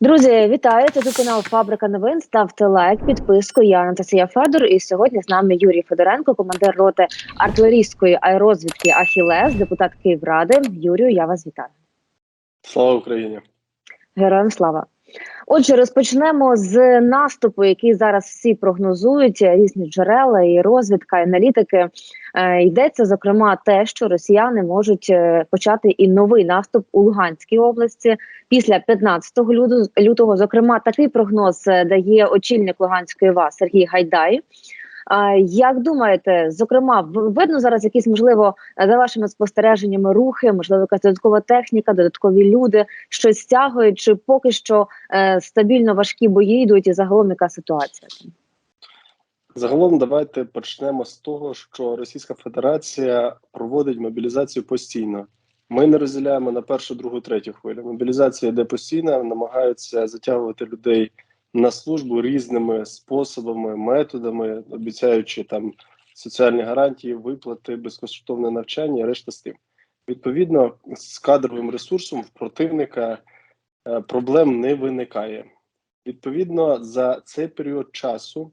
Друзі, вітаю! Це тут канал Фабрика новин. Ставте лайк, підписку. Я Анастасія Федор. І сьогодні з нами Юрій Федоренко, командир роти артилерійської аерозвідки Ахілес, депутат Київради. Юрію, я вас вітаю. Слава Україні! Героям слава. Отже, розпочнемо з наступу, який зараз всі прогнозують різні джерела і розвідка, і аналітики. Е, йдеться зокрема те, що росіяни можуть е, почати і новий наступ у Луганській області після 15 лютого. Зокрема, такий прогноз е, дає очільник Луганської ва Сергій Гайдай. Як думаєте, зокрема, видно зараз якісь можливо за вашими спостереженнями рухи, можливо, якась додаткова техніка, додаткові люди, щось стягують, чи поки що е, стабільно важкі бої йдуть, і загалом яка ситуація? Загалом давайте почнемо з того, що Російська Федерація проводить мобілізацію постійно. Ми не розділяємо на першу, другу, третю хвилю. Мобілізація йде постійно, намагаються затягувати людей на службу різними способами, методами, обіцяючи там соціальні гарантії, виплати, безкоштовне навчання, і решта з тим. Відповідно, з кадровим ресурсом в противника е, проблем не виникає. Відповідно, за цей період часу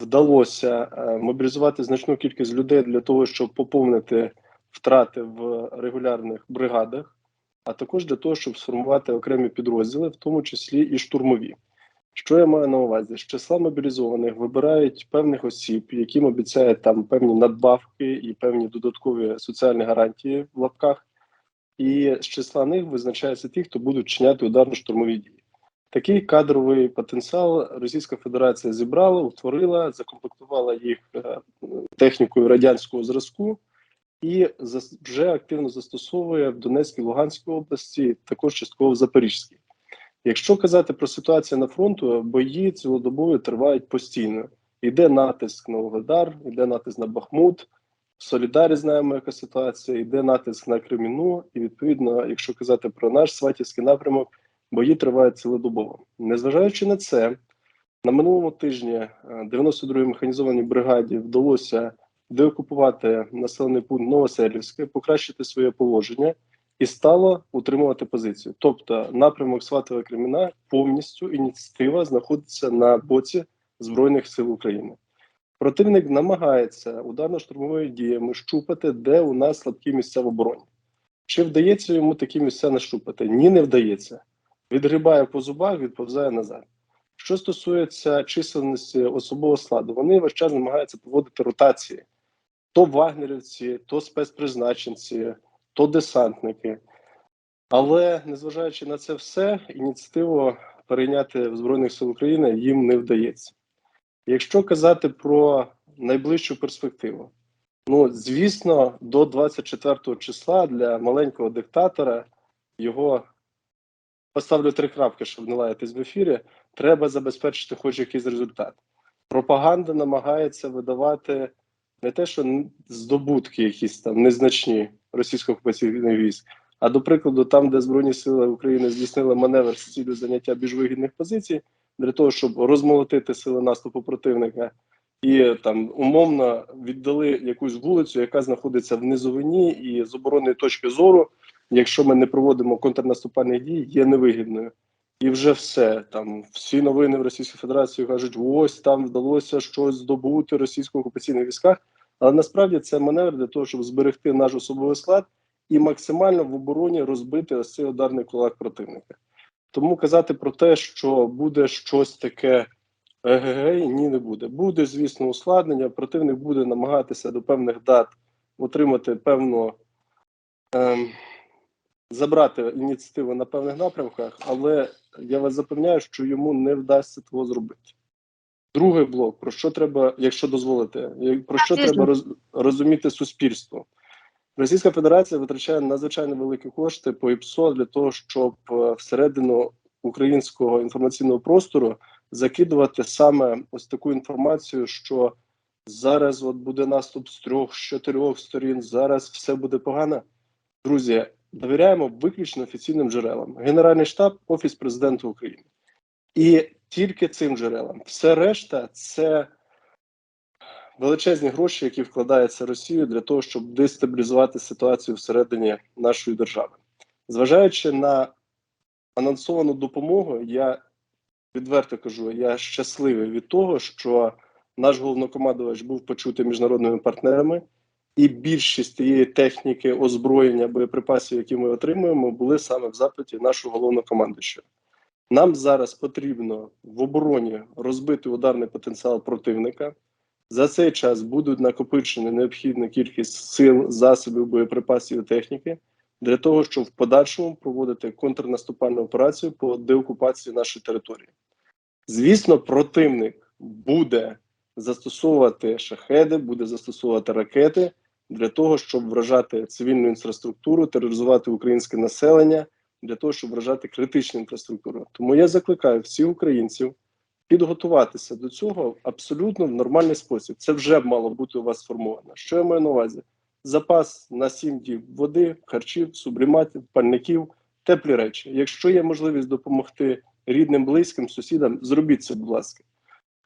вдалося е, мобілізувати значну кількість людей для того, щоб поповнити втрати в регулярних бригадах, а також для того, щоб сформувати окремі підрозділи, в тому числі і штурмові. Що я маю на увазі? З числа мобілізованих вибирають певних осіб, яким обіцяють там певні надбавки і певні додаткові соціальні гарантії в лапках, і з числа них визначаються ті, хто будуть чиняти ударно-штурмові дії. Такий кадровий потенціал Російська Федерація зібрала, утворила, закомплектувала їх е, технікою радянського зразку і вже активно застосовує в Донецькій Луганській області, також частково в Запорізькій. Якщо казати про ситуацію на фронту, бої цілодобово тривають постійно. Йде натиск на Угледар, йде натиск на Бахмут. В Солідарі знаємо, яка ситуація, йде натиск на Креміну, і відповідно, якщо казати про наш Сватівський напрямок, бої тривають цілодобово. Незважаючи на це, на минулому тижні е, 92-й механізованій бригаді вдалося деокупувати населений пункт Новоселівське, покращити своє положення і стало утримувати позицію. Тобто, напрямок Сватова Креміна повністю ініціатива знаходиться на боці Збройних сил України. Противник намагається ударно-штурмовими діями щупати, де у нас слабкі місця в обороні. Чи вдається йому такі місця нащупати? Ні, не вдається. Відгрібає по зубах, відповзає назад. Що стосується чисельності особового складу, вони весь час намагаються проводити ротації: то вагнерівці, то спецпризначенці, то десантники. Але незважаючи на це все, ініціативу перейняти в Збройних сил України їм не вдається. Якщо казати про найближчу перспективу, ну звісно, до 24 числа для маленького диктатора його поставлю три крапки, щоб не лаятись в ефірі. Треба забезпечити хоч якийсь результат. Пропаганда намагається видавати не те, що здобутки якісь там незначні російсько-окупаційних військ, а до прикладу, там, де Збройні Сили України здійснили маневр з цілею заняття більш вигідних позицій, для того, щоб розмолотити сили наступу противника, і там умовно віддали якусь вулицю, яка знаходиться в низовині, і з оборонної точки зору, якщо ми не проводимо контрнаступальних дій, є невигідною. І вже все там всі новини в Російській Федерації кажуть: ось там вдалося щось здобути російсько-окупаційних військах. Але насправді це маневр для того, щоб зберегти наш особовий склад і максимально в обороні розбити ось цей ударний кулак противника. Тому казати про те, що буде щось таке егегей, ні, не буде. Буде, звісно, ускладнення. Противник буде намагатися до певних дат отримати певну ем, забрати ініціативу на певних напрямках, але я вас запевняю, що йому не вдасться того зробити. Другий блок, про що треба, якщо дозволите, про що треба роз, розуміти суспільство. Російська Федерація витрачає надзвичайно великі кошти по ІПСО для того, щоб е, всередину українського інформаційного простору закидувати саме ось таку інформацію, що зараз от буде наступ з трьох, з чотирьох сторін, зараз все буде погано. Друзі, довіряємо виключно офіційним джерелам. Генеральний штаб, Офіс президента України. І тільки цим джерелам. Все решта це величезні гроші, які вкладаються Росією для того, щоб дестабілізувати ситуацію всередині нашої держави. Зважаючи на анонсовану допомогу, я відверто кажу, я щасливий від того, що наш головнокомандувач був почутий міжнародними партнерами, і більшість тієї техніки, озброєння, боєприпасів, які ми отримуємо, були саме в запиті нашого головнокомандуючого. Нам зараз потрібно в обороні розбити ударний потенціал противника. За цей час будуть накопичені необхідна кількість сил, засобів, боєприпасів і техніки для того, щоб в подальшому проводити контрнаступальну операцію по деокупації нашої території. Звісно, противник буде застосовувати шахеди, буде застосовувати ракети для того, щоб вражати цивільну інфраструктуру, тероризувати українське населення, для того, щоб вражати критичну інфраструктуру. Тому я закликаю всіх українців підготуватися до цього абсолютно в нормальний спосіб. Це вже мало бути у вас сформовано. Що я маю на увазі? Запас на 7 діб води, харчів, субліматів, пальників, теплі речі. Якщо є можливість допомогти рідним, близьким, сусідам, зробіть це, будь ласка.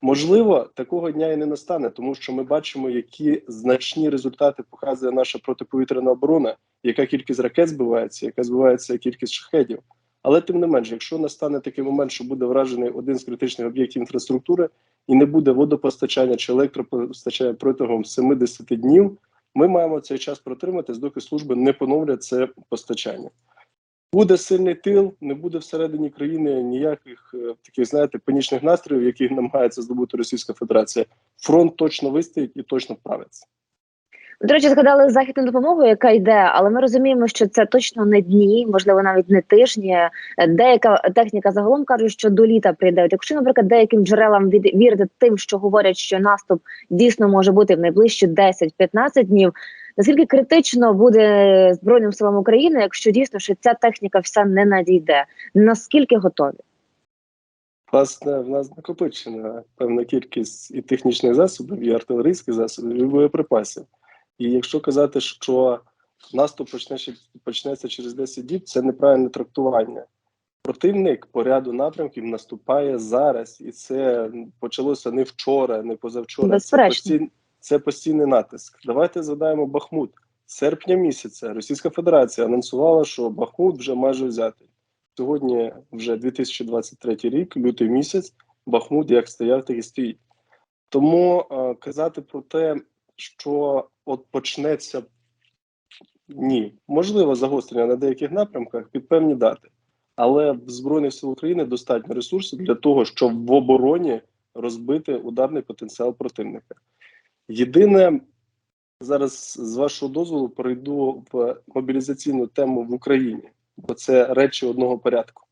Можливо, такого дня і не настане, тому що ми бачимо, які значні результати показує наша протиповітряна оборона, яка кількість ракет збивається, яка збивається кількість шахедів. Але тим не менше, якщо настане такий момент, що буде вражений один з критичних об'єктів інфраструктури і не буде водопостачання чи електропостачання протягом 70 днів, ми маємо цей час протриматись, доки служби не поновлять це постачання. Буде сильний тил, не буде всередині країни ніяких е, таких, знаєте, панічних настроїв, яких намагається здобути Російська Федерація. Фронт точно вистоїть і точно вправиться. До речі, згадали західну допомогу, яка йде, але ми розуміємо, що це точно не дні, можливо, навіть не тижні. Деяка техніка загалом кажуть, що до літа прийде. Якщо, наприклад, деяким джерелам від вірити тим, що говорять, що наступ дійсно може бути в найближчі 10-15 днів. Наскільки критично буде збройним силам України, якщо дійсно що ця техніка вся не надійде? Наскільки готові? Власне, в нас накопичена певна кількість і технічних засобів, і артилерійських засобів, і боєприпасів. І якщо казати, що наступ почнеться, почнеться через 10 діб, це неправильне трактування. Противник по ряду напрямків наступає зараз, і це почалося не вчора, не позавчора. Це, Безперечно. Це постійний натиск. Давайте згадаємо Бахмут. Серпня місяця Російська Федерація анонсувала, що Бахмут вже майже взятий. Сьогодні вже 2023 рік, лютий місяць, Бахмут як стояв, так і стоїть. Тому е, казати про те, що от почнеться ні, можливо, загострення на деяких напрямках під певні дати, але в Збройних сил України достатньо ресурсів для того, щоб в обороні розбити ударний потенціал противника. Єдине, зараз з вашого дозволу перейду в мобілізаційну тему в Україні, бо це речі одного порядку.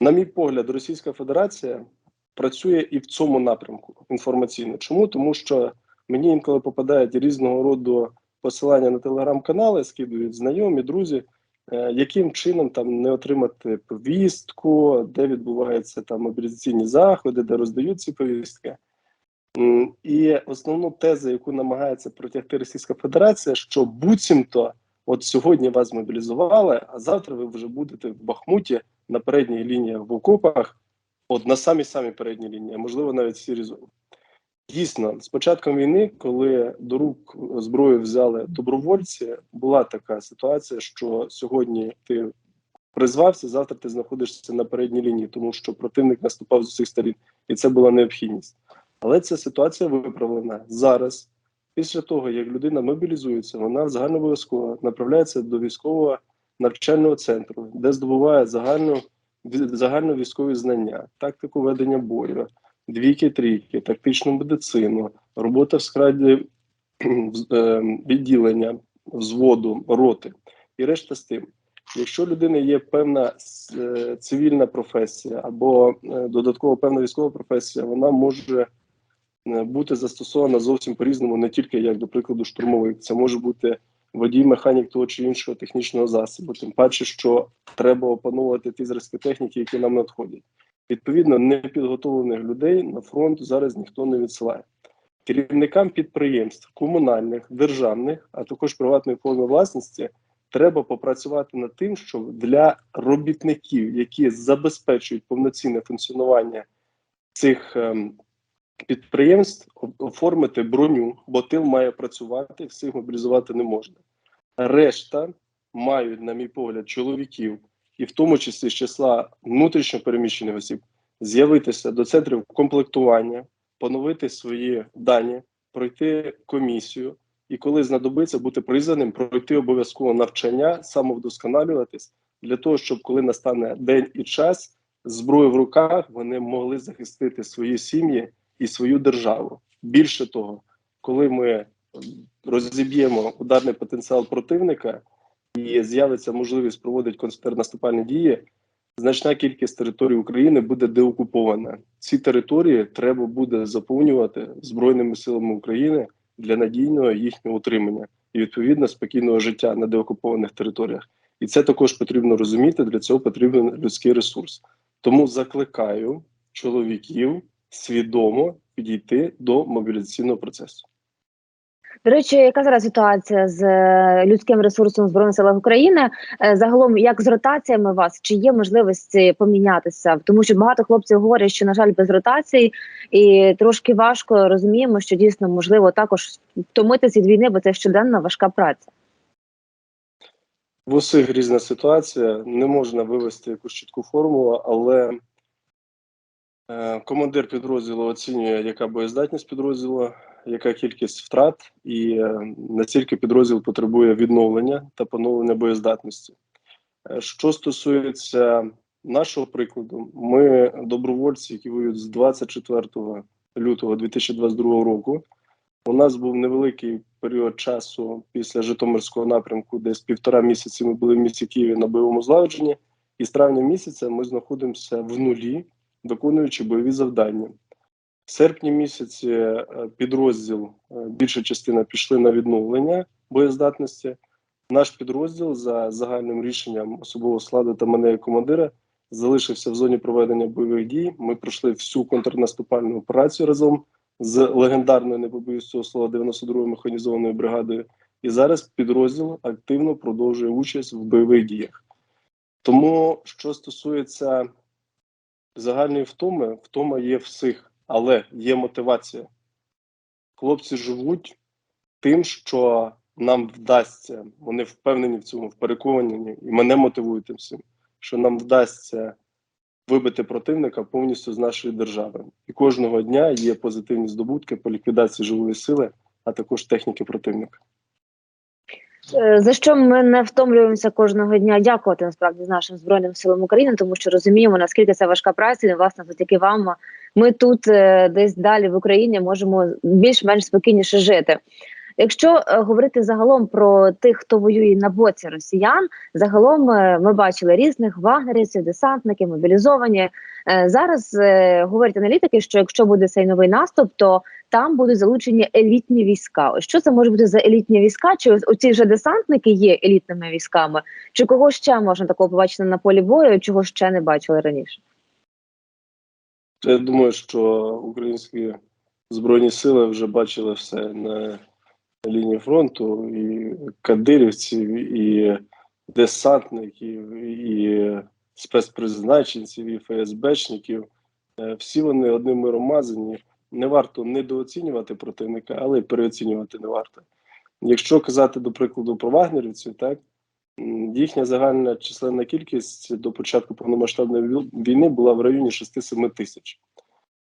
На мій погляд, Російська Федерація працює і в цьому напрямку інформаційно. Чому? Тому що мені інколи попадають різного роду посилання на телеграм-канали, скидують знайомі, друзі, яким чином там не отримати повістку, де відбуваються там мобілізаційні заходи, де роздають ці повістки. І основну тезу, яку намагається протягти Російська Федерація, що буцімто от сьогодні вас мобілізували, а завтра ви вже будете в Бахмуті на передній лінії в окопах, от на самій самій передній лінії, можливо навіть в сірій зоні. Дійсно, з початком війни, коли до рук зброю взяли добровольці, була така ситуація, що сьогодні ти призвався, завтра ти знаходишся на передній лінії, тому що противник наступав з усіх сторін, і це була необхідність. Але ця ситуація виправлена зараз. Після того, як людина мобілізується, вона загальнообов'язково направляється до військового навчального центру, де здобуває загальну загально військові знання, тактику ведення бою, двійки, трійки, тактичну медицину, робота в складі е, відділення, взводу, роти і решта з тим. Якщо людини є певна е, цивільна професія або е, додатково певна військова професія, вона може е, бути застосована зовсім по-різному, не тільки як, до прикладу, штурмовик. Це може бути водій, механік того чи іншого технічного засобу, тим паче, що треба опановувати ті зразки техніки, які нам надходять. Відповідно, непідготовлених людей на фронт зараз ніхто не відсилає. Керівникам підприємств, комунальних, державних, а також приватної форми власності, треба попрацювати над тим, щоб для робітників, які забезпечують повноцінне функціонування цих ем, підприємств, оформити броню, бо тил має працювати, всіх мобілізувати не можна. Решта мають, на мій погляд, чоловіків, і в тому числі з числа внутрішньо переміщених осіб, з'явитися до центрів комплектування, поновити свої дані, пройти комісію, і коли знадобиться бути призваним, пройти обов'язково навчання, самовдосконалюватись для того, щоб коли настане день і час, з зброєю в руках вони могли захистити свої сім'ї і свою державу. Більше того, коли ми розіб'ємо ударний потенціал противника і з'явиться можливість проводити контрнаступальні дії, значна кількість територій України буде деокупована. Ці території треба буде заповнювати збройними силами України для надійного їхнього утримання і відповідно спокійного життя на деокупованих територіях. І це також потрібно розуміти. Для цього потрібен людський ресурс. Тому закликаю чоловіків свідомо підійти до мобілізаційного процесу. До речі, яка зараз ситуація з е, людським ресурсом збройних силах України? Е, Загалом, як з ротаціями вас чи є можливості помінятися? Тому що багато хлопців говорять, що на жаль, без ротацій і трошки важко розуміємо, що дійсно можливо також втомитися від війни, бо це щоденна важка праця. В усіх різна ситуація, не можна вивести якусь чітку формулу, але командир підрозділу оцінює, яка боєздатність підрозділу, яка кількість втрат, і е, наскільки підрозділ потребує відновлення та поновлення боєздатності. Е, що стосується нашого прикладу, ми добровольці, які воюють з 24 лютого 2022 року. У нас був невеликий період часу після Житомирського напрямку, десь півтора місяці ми були в місті Києві на бойовому злагодженні, і з травня місяця ми знаходимося в нулі, виконуючи бойові завдання. В серпні місяці е, підрозділ, е, більша частина пішли на відновлення боєздатності. Наш підрозділ за загальним рішенням особового складу та мене як командира залишився в зоні проведення бойових дій. Ми пройшли всю контрнаступальну операцію разом з легендарною, не побоюсь цього слова, 92-ю механізованою бригадою. І зараз підрозділ активно продовжує участь в бойових діях. Тому, що стосується загальної втоми, втома є всіх, але є мотивація. Хлопці живуть тим, що нам вдасться. Вони впевнені в цьому, переконані, і мене мотивують тим всім, що нам вдасться вибити противника повністю з нашої держави. І кожного дня є позитивні здобутки по ліквідації живої сили, а також техніки противника. Е, За що ми не втомлюємося кожного дня дякувати насправді з нашим збройним силам України, тому що розуміємо наскільки це важка праця, і власне завдяки вам ми тут е, десь далі в Україні можемо більш-менш спокійніше жити. Якщо е, говорити загалом про тих, хто воює на боці росіян, загалом е, ми бачили різних вагнерівців, десантників, мобілізовані. Е, Зараз говорять аналітики, що якщо буде цей новий наступ, то там будуть залучені елітні війська. Що це може бути за елітні війська? Чи оці вже десантники є елітними військами? Чи кого ще можна такого побачити на полі бою, чого ще не бачили раніше? Я думаю, що українські збройні сили вже бачили все на лінії фронту, і кадирівців, і десантників, і спецпризначенців, і ФСБшників. Е, Всі вони одним миром мазані. Не варто недооцінювати противника, але й переоцінювати не варто. Якщо казати, до прикладу, про вагнерівців, так їхня загальна численна кількість до початку повномасштабної війни була в районі 6-7 тисяч.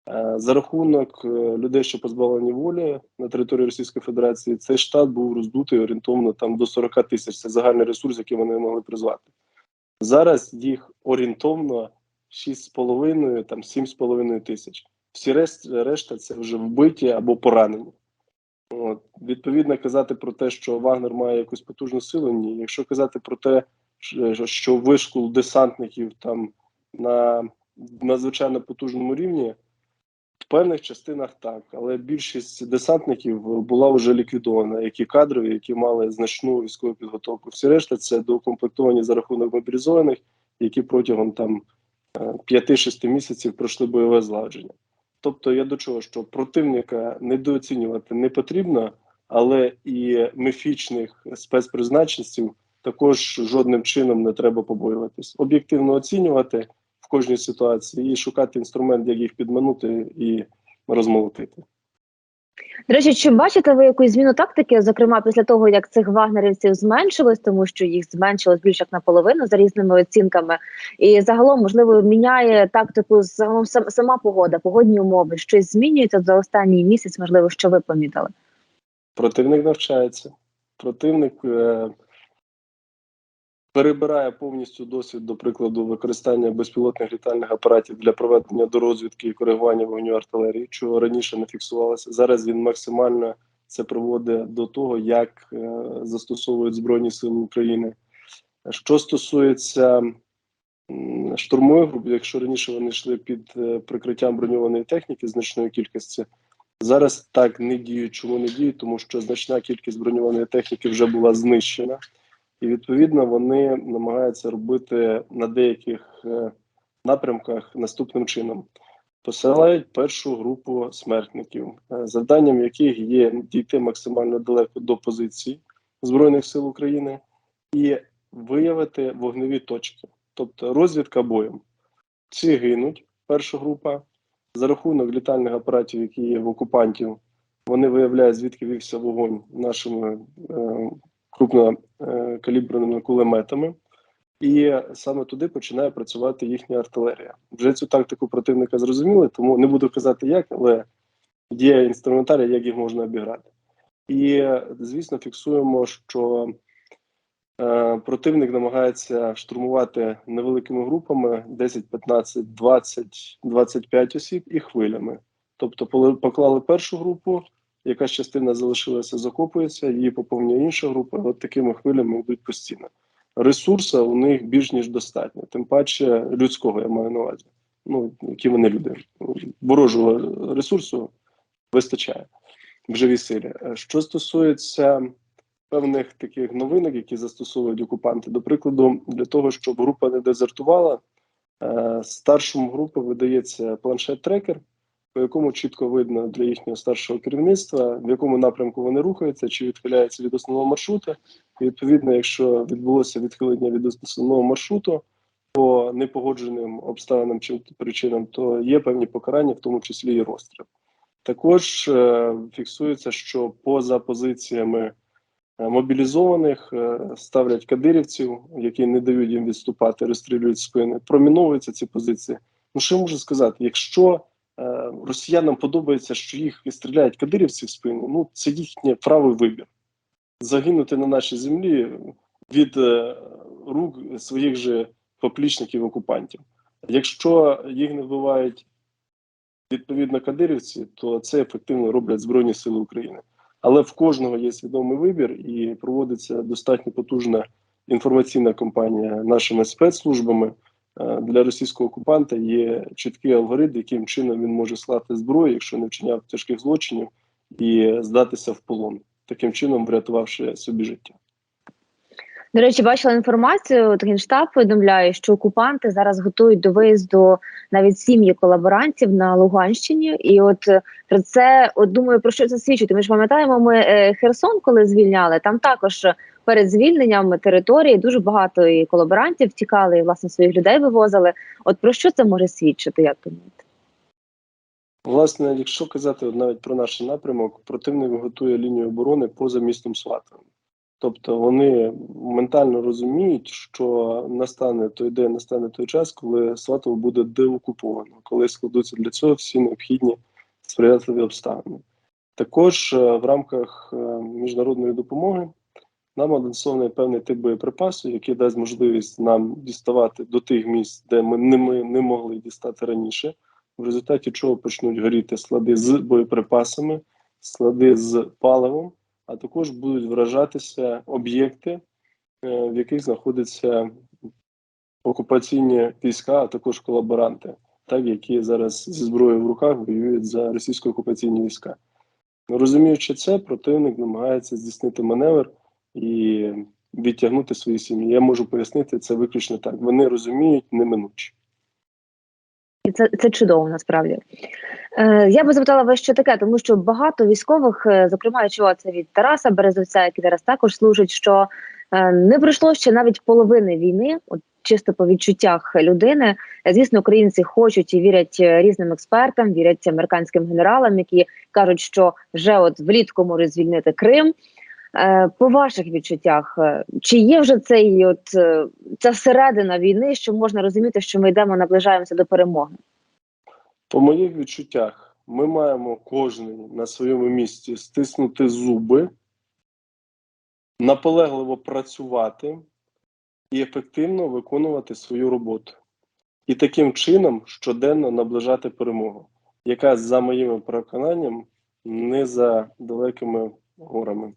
Е, За рахунок е, людей, що позбавлені волі на території Російської Федерації, цей штат був роздутий орієнтовно там до 40 тисяч. Це загальний ресурс, який вони могли призвати. Зараз їх орієнтовно 6,5, там 7,5 тисяч. Всі решт, решта це вже вбиті або поранені. От. Відповідно, казати про те, що Вагнер має якусь потужну силу, ні. Якщо казати про те, що- вишкол десантників там на надзвичайно потужному рівні, в певних частинах так, але більшість десантників була вже ліквідована, які кадрові, які мали значну військову підготовку. Всі решта це доукомплектовані за рахунок мобілізованих, які протягом там е, 5-6 місяців пройшли бойове злагодження. Тобто я до чого, що противника недооцінювати не потрібно, але і міфічних спецпризначенців також жодним чином не треба побоюватись. Об'єктивно оцінювати кожній ситуації і шукати інструмент, як їх підманути і розмолотити. До речі, чи бачите ви якусь зміну тактики, зокрема після того, як цих вагнерівців зменшилось, тому що їх зменшилось більше як наполовину за різними оцінками, і загалом можливо міняє тактику загалом сам- сама погода, погодні умови, щось змінюється за останній місяць, можливо, що ви помітили? Противник навчається. Противник е, перебирає повністю досвід, до прикладу, використання безпілотних літальних апаратів для проведення дорозвідки і коригування вогню артилерії, чого раніше не фіксувалося. Зараз він максимально це приводить до того, як е, застосовують Збройні Сили України. Що стосується штурмових груп, якщо раніше вони йшли під е, прикриттям броньованої техніки значної кількості, Зараз так не діють. Чому не діють? Тому що значна кількість броньованої техніки вже була знищена, і відповідно вони намагаються робити на деяких е, напрямках наступним чином: посилають першу групу смертників, е, завданням яких є дійти максимально далеко до позицій збройних сил України і виявити вогневі точки, тобто розвідка боєм. Ці гинуть. Перша група за рахунок літальних апаратів, які є в окупантів, вони виявляють, звідки вівся вогонь нашими е, крупнокаліберними кулеметами, і саме туди починає працювати їхня артилерія. Вже цю тактику противника зрозуміли, тому не буду казати як, але є інструментарій, як їх можна обіграти. І звісно, фіксуємо, що Е, Противник намагається штурмувати невеликими групами 10, 15, 20, 25 осіб і хвилями. Тобто, поклали першу групу, якась частина залишилася, закопується, її поповнює інша група. От такими хвилями йдуть постійно. Ресурсу у них більш ніж достатньо, тим паче людського я маю на увазі. Ну які вони люди. Ворожого ресурсу вистачає в живій силі. Що стосується певних таких новинок, які застосовують окупанти. До прикладу, для того, щоб група не дезертувала, е, старшому групи видається планшет-трекер, по якому чітко видно для їхнього старшого керівництва, в якому напрямку вони рухаються, чи відхиляються від основного маршруту. І відповідно, якщо відбулося відхилення від основного маршруту по непогодженим обставинам чи причинам, то є певні покарання, в тому числі і розстріл. Також е, фіксується, що поза позиціями е, мобілізованих е, ставлять кадирівців, які не дають їм відступати, розстрілюють спини. Проміновуються ці позиції. Ну що я можу сказати? Якщо росіянам подобається, що їх стріляють кадирівці в спину, ну це їхній правий вибір. Загинути на нашій землі від е, рук своїх же поплічників окупантів. Якщо їх не вбивають відповідно кадирівці, то це ефективно роблять Збройні Сили України. Але в кожного є свідомий вибір і проводиться достатньо потужна інформаційна кампанія нашими спецслужбами. Е, Для російського окупанта є чіткий алгоритм, яким чином він може слати зброю, якщо не вчиняв тяжких злочинів, і здатися в полон, таким чином врятувавши собі життя. До речі, бачила інформацію. от Генштаб повідомляє, що окупанти зараз готують до виїзду навіть сім'ї колаборантів на Луганщині. І от е, про це от думаю, про що це свідчить. Ми ж пам'ятаємо, ми е, Херсон, коли звільняли, там також перед звільненням території дуже багато і колаборантів втікали, і власне своїх людей вивозили. От про що це може свідчити? Як думаєте? Власне, якщо казати навіть про наш напрямок, противник готує лінію оборони поза містом Сватовим. Тобто вони ментально розуміють, що настане той день, настане той час, коли Сватово буде деокуповано, коли складуться для цього всі необхідні сприятливі обставини. Також е, в рамках е, міжнародної допомоги нам анонсований певний тип боєприпасу, який дасть можливість нам діставати до тих місць, де ми не, ми не могли дістати раніше, в результаті чого почнуть горіти склади з боєприпасами, склади з паливом а також будуть вражатися об'єкти, е, в яких знаходяться окупаційні війська, а також колаборанти, так які зараз зі зброєю в руках воюють за російсько-окупаційні війська. Розуміючи це, противник намагається здійснити маневр і відтягнути свої сім'ї. Я можу пояснити це виключно так. Вони розуміють неминуче. Це, це чудово насправді. Е, я би запитала вас що таке, тому що багато військових, е, зокрема, я чула це від Тараса Березовця, який зараз також служить, що е, не пройшло ще навіть половини війни. От чисто по відчуттях людини. Звісно, українці хочуть і вірять різним експертам, вірять американським генералам, які кажуть, що вже от влітку можуть звільнити Крим. Е, По ваших відчуттях, е, чи є вже цей от е, ця середина війни, що можна розуміти, що ми йдемо, наближаємося до перемоги? По моїх відчуттях, ми маємо кожен на своєму місці стиснути зуби, наполегливо працювати і ефективно виконувати свою роботу. І таким чином щоденно наближати перемогу, яка, за моїм переконанням, не за далекими горами.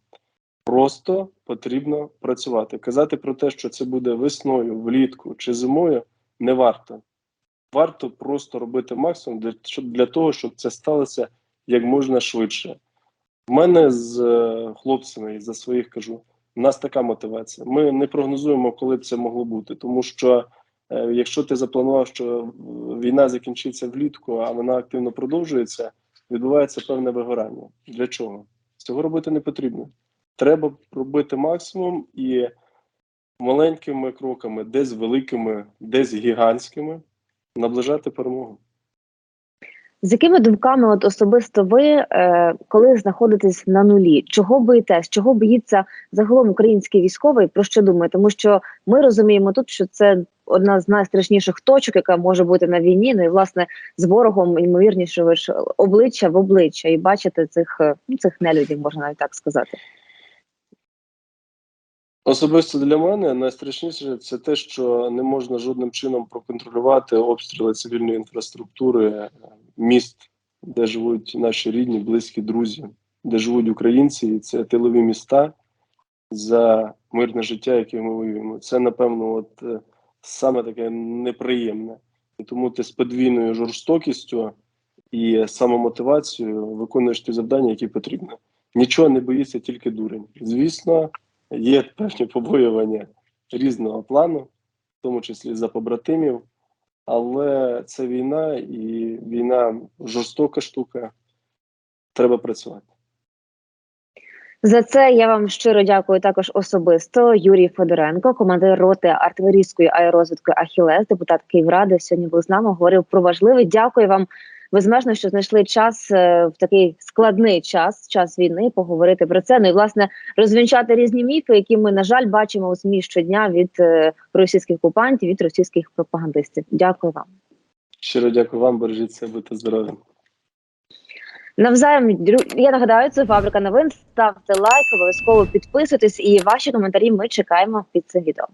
Просто потрібно працювати. Казати про те, що це буде весною, влітку чи зимою, не варто. Варто просто робити максимум для, для того, щоб це сталося як можна швидше. В мене з е, хлопцями, і за своїх кажу, у нас така мотивація. Ми не прогнозуємо, коли б це могло бути, тому що е, якщо ти запланував, що війна закінчиться влітку, а вона активно продовжується, відбувається певне вигорання. Для чого? Цього робити не потрібно. Треба робити максимум і маленькими кроками, десь великими, десь гігантськими, наближати перемогу. З якими думками, от особисто ви, е, коли знаходитесь на нулі, чого боїтесь, чого боїться загалом український військовий? Про що думає? Тому що ми розуміємо тут, що це одна з найстрашніших точок, яка може бути на війні. Ну і власне з ворогом ймовірніше ви ж обличчя в обличчя і бачите цих ну, цих нелюдів, можна навіть так сказати. Особисто для мене найстрашніше це те, що не можна жодним чином проконтролювати обстріли цивільної інфраструктури е, міст, де живуть наші рідні, близькі друзі, де живуть українці, і це тилові міста за мирне життя, яке ми воюємо. Це, напевно, от е, саме таке неприємне. І тому ти з подвійною жорстокістю і самомотивацією виконуєш ті завдання, які потрібно. Нічого не боїться тільки дурень. Звісно, є певні побоювання різного плану, в тому числі за побратимів, але це війна, і війна жорстока штука. Треба працювати. За це я вам щиро дякую також особисто. Юрій Федоренко, командир роти артилерійської аеророзвідки Ахілес, депутат Київради. Сьогодні був з нами. Говорив про важливе. Дякую вам безмежно, що знайшли час е, в такий складний час, час війни, поговорити про це. Ну і власне розвінчати різні міфи, які ми на жаль бачимо у змі щодня від е, російських окупантів, від російських пропагандистів. Дякую вам. Щиро дякую вам, бережіть себе, будьте здорові. Навзаєм я нагадаю, це фабрика новин. Ставте лайк, обов'язково підписуйтесь, і ваші коментарі ми чекаємо під цим відео.